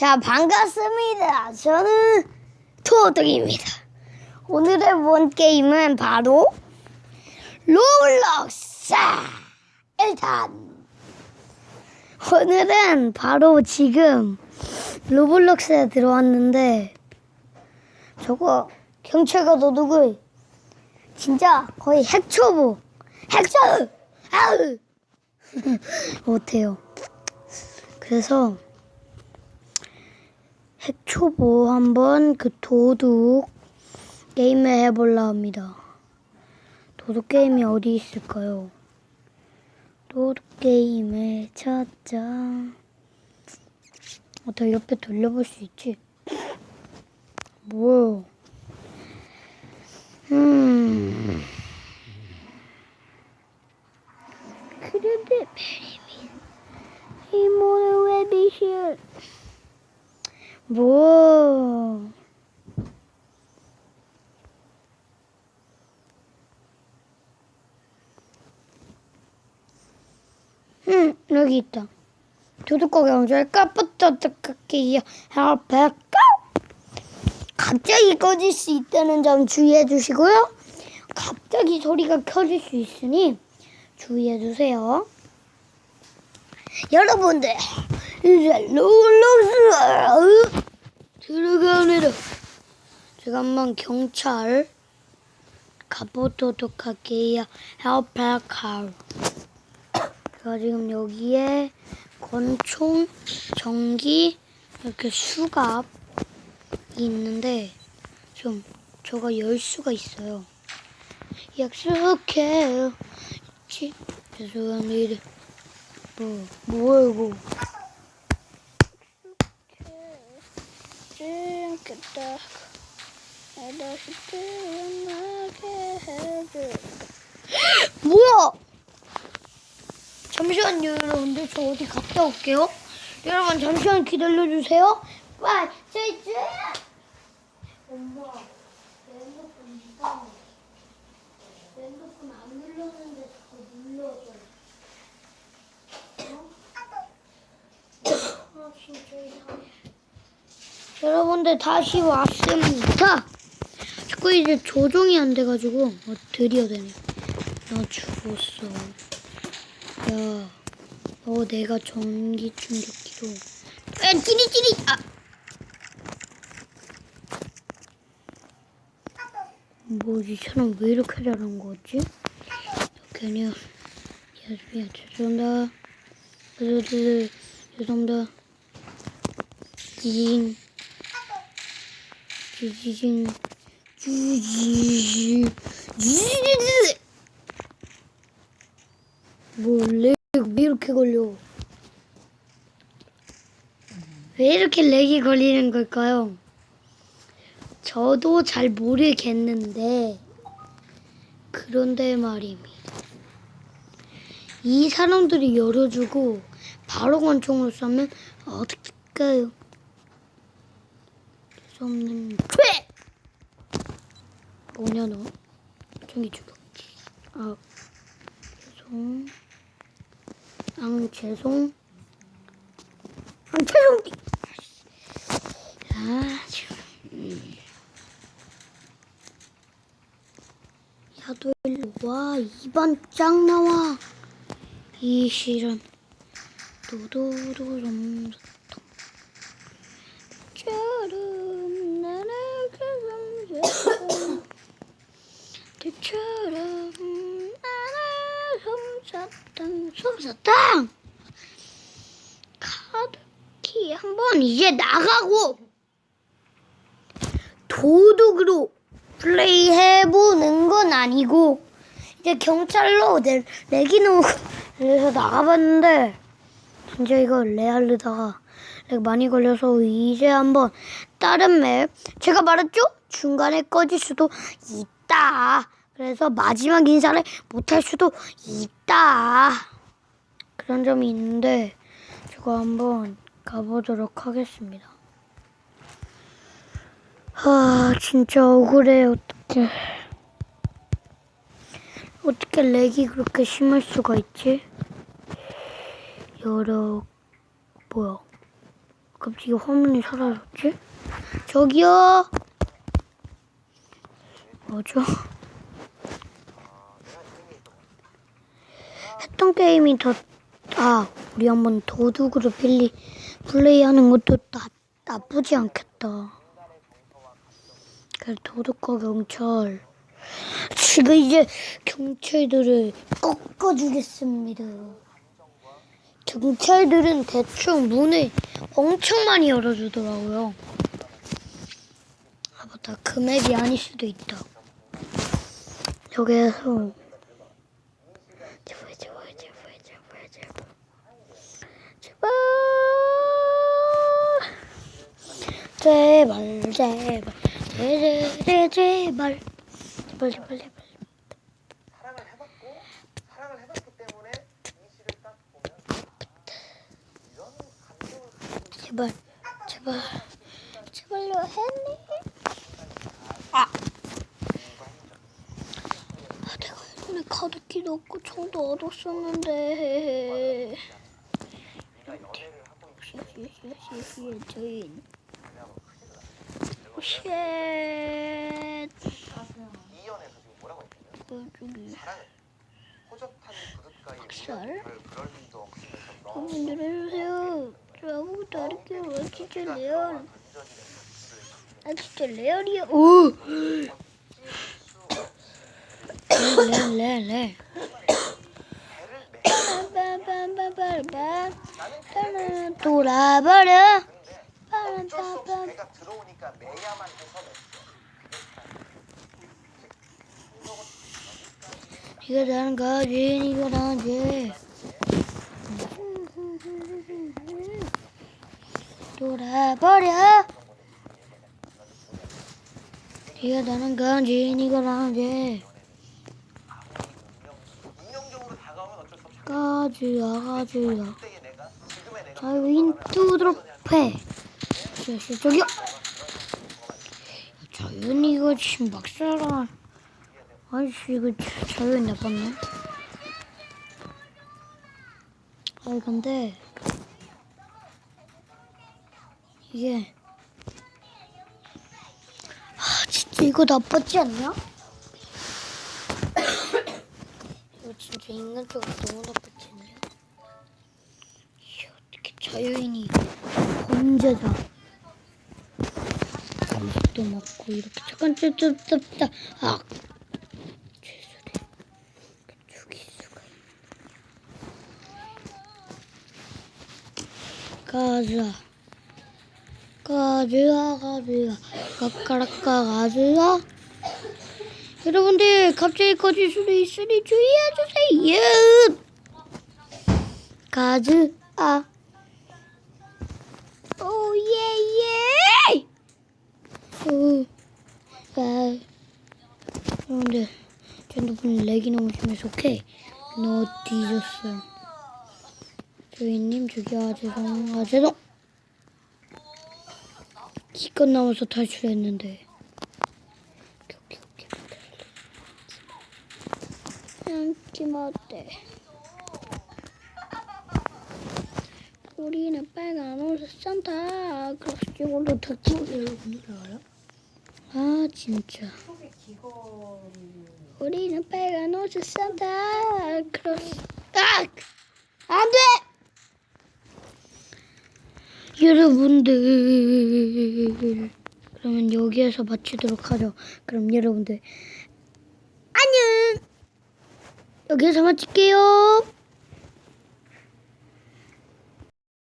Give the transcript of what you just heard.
자, 반갑습니다. 저는 토독입니다. 오늘의 본 게임은 바로 로블록스! 일단, 오늘은 바로 지금 로블록스에 들어왔는데, 저거 경찰과 도둑을 진짜 거의 핵초보, 핵초보! 아우! 못해요. 그래서 핵초보 한번 그 도둑 게임을 해볼라 합니다. 도둑 게임이 어디 있을까요? 도둑 게임을 찾자. 어, 더 옆에 돌려볼 수 있지? 뭐야? 음. 그런데 베리미 이모는 왜 미실? 뭐? 응, 여기 있다. 도둑고기 엉절까 뿌떡떡하기요. 할배까 갑자기 꺼질 수 있다는 점 주의해 주시고요. 갑자기 소리가 켜질 수 있으니 주의해 주세요. 여러분들 이제 롤러스 들어갑니다. 제가 한번 경찰 가보도록 할게요. 헬파카로. 제가 지금 여기에 권총, 전기, 이렇게 수갑이 있는데 좀 저가 열 수가 있어요. 약속해요. 지- 죄송합니다. 뭐, 뭐야 이거? 찡긋다. 다시 태어나게 해줘. 뭐야? 잠시만요, 여러분들. 저 어디 갔다 올게요. 여러분, 잠시만 기다려주세요. 와, 저 있지? 엄마, 내 핸드폰 이상해. 내 핸드폰 안 눌렀는데 자꾸 눌러져. 아, 진짜 이상해. 여러분들 다시 왔습니다. 자꾸 이제 조종이 안 돼가지고 어, 드디어 되네. 나 죽었어. 야, 너 내가 전기 충격기로. 야, 찌릿찌릿. 아. 뭐이 사람 왜 이렇게 잘한 거지? 괜히 야, 야, 죄송합니다. 죄송합니다. 죄송합니다. 지징. 지징. 주지. 주지. 뭐렉 왜 이렇게 걸려? 왜 이렇게 렉이 걸리는 걸까요? 저도 잘 모르겠는데 그런데 말입니다. 이 사람들이 열어주고 바로 권총으로 쏘면 어떡할까요? 퇴! 뭐냐 너? 총기 죽여. 아 죄송. 앙 죄송. 아. 음. 야도 일로 와 입안 짱 나와. 이 실은 도도도럼 처럼 나를 그럼 들처럼 나를 솜사탕 솜사탕 카드키 한번 이제 나가고 도둑으로 플레이 해보는 건 아니고 이제 경찰로 내, 그래서 나가봤는데 진짜 이거 레알르다가 렉 많이 걸려서 이제 한번 다른 맵 제가 말했죠? 중간에 꺼질 수도 있다. 그래서 마지막 인사를 못할 수도 있다. 그런 점이 있는데 제가 한번 가보도록 하겠습니다. 아 진짜 억울해 어떡해. 어떻게 렉이 그렇게 심할 수가 있지? 여러 뭐야? 갑자기 화면이 사라졌지? 저기요. 뭐죠? 했던 게임이 더, 아, 우리 한번 도둑으로 빌리, 플레이하는 것도 나, 나쁘지 않겠다. 그 도둑과 경찰. 지금 이제 경찰들을 꺾어주겠습니다. 경찰들은 대충 문을 엄청 많이 열어주더라고요. 아, 맞다. 금액이 아닐 수도 있다. 여기에서 제발 제발 제발 제발 제발 제발 제발 제발 제발 제발. 제발 제발 제발. 제발 제발 제발 제발요 헨리 아. 아 내가 예전에 카드키도 없고 총도 얻었었는데. 내가 쉣 이 연에서 지금 뭐라고 했냐면 호젓한 그릇가에 박살? 그럴 그럴 일도 없으면서 너무 한번 내려주세요. 저 아무것도 안 할게요 아, 진짜 레알. 아 진짜 레알이야. 오! 레알 레알 레알. 빰빰빰빰빰빰 돌아버려 어쩔 수 없이 내가 들어오니까 매야만 해서 냈어. 이거 나는 거, 예인 이거 나는지. 돌아버려. 이거 나는 건 예인이가 나는지. 까지 와가지고. 자, 이거 힌트 드롭해. 저기요 이거 지금 막사라 아이씨 이거 자- 자유인 나빴네 아이 근데 이게 아 진짜 이거 나빴지 않냐? 이거 진짜 인간적으로 너무 나빴지 않냐? 이게 어떻게 자유인이 혼자 자 음식도 먹고 이렇게 잠깐 쭈쭈쭈쭈. 가자 가자 가자 가까라까 가자 여러분들 갑자기 꺼질 수도 있으니 주의해주세요. 아. 오예예 오, 아, 그런데 제 핸드폰 렉이 너무 심해서 오케이 너 뒤졌어. 주인님 아 죄송. 아 죄송. 기껏 남아서 탈출했는데. 오케이 안기마대 우리는 빨간 옷을 산타 그래서 이걸로 덕지 여러분들 알아? 아 진짜. 우리는 빨간 옷을 산타 크로스 아! 안 돼! 여러분들 그러면 여기에서 마치도록 하죠. 그럼 여러분들 안녕! 여기에서 마칠게요